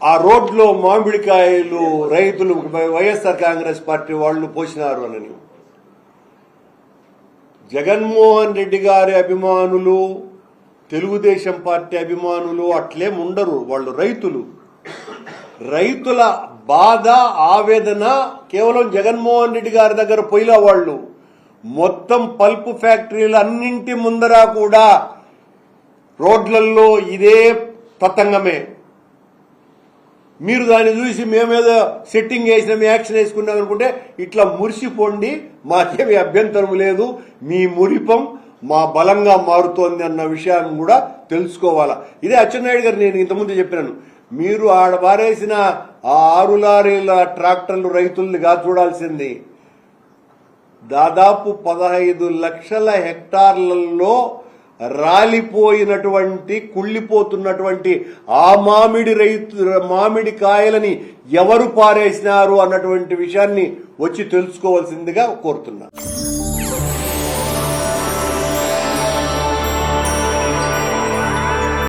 ఆ రోడ్లో మామిడికాయలు రైతులు వైఎస్ఆర్ కాంగ్రెస్ పార్టీ వాళ్ళు పోసినారు అని జగన్మోహన్ రెడ్డి గారి అభిమానులు తెలుగుదేశం పార్టీ అభిమానులు అట్లేం ఉండరు. వాళ్ళు రైతులు. రైతుల బాధ ఆవేదన కేవలం జగన్మోహన్ రెడ్డి గారి దగ్గర పోయిన వాళ్ళు. మొత్తం పల్పు ఫ్యాక్టరీలు అన్నింటి ముందర కూడా రోడ్లలో ఇదే తతంగమే. మీరు దాన్ని చూసి మేమేదో సెట్టింగ్ వేసినాం యాక్షన్ వేసుకున్నాం అనుకుంటే ఇట్లా మురిసిపోండి. మాకేమి అభ్యంతరం లేదు. మీ మురిపం మా బలంగా మారుతోంది అన్న విషయాన్ని కూడా తెలుసుకోవాలా? ఇదే అచ్చెన్నాయుడు గారు నేను ఇంతకుముందు చెప్పినాను. మీరు ఆడ పారేసిన ఆ ఆరు లారీల ట్రాక్టర్లు రైతుల్నిగా చూడాల్సింది. దాదాపు పదహైదు లక్షల హెక్టార్లలో రాలిపోయినటువంటి కుళ్ళిపోతున్నటువంటి ఆ మామిడి రైతు మామిడి కాయలని ఎవరు పారేసినారు అన్నటువంటి విషయాన్ని వచ్చి తెలుసుకోవాల్సిందిగా కోరుతున్నా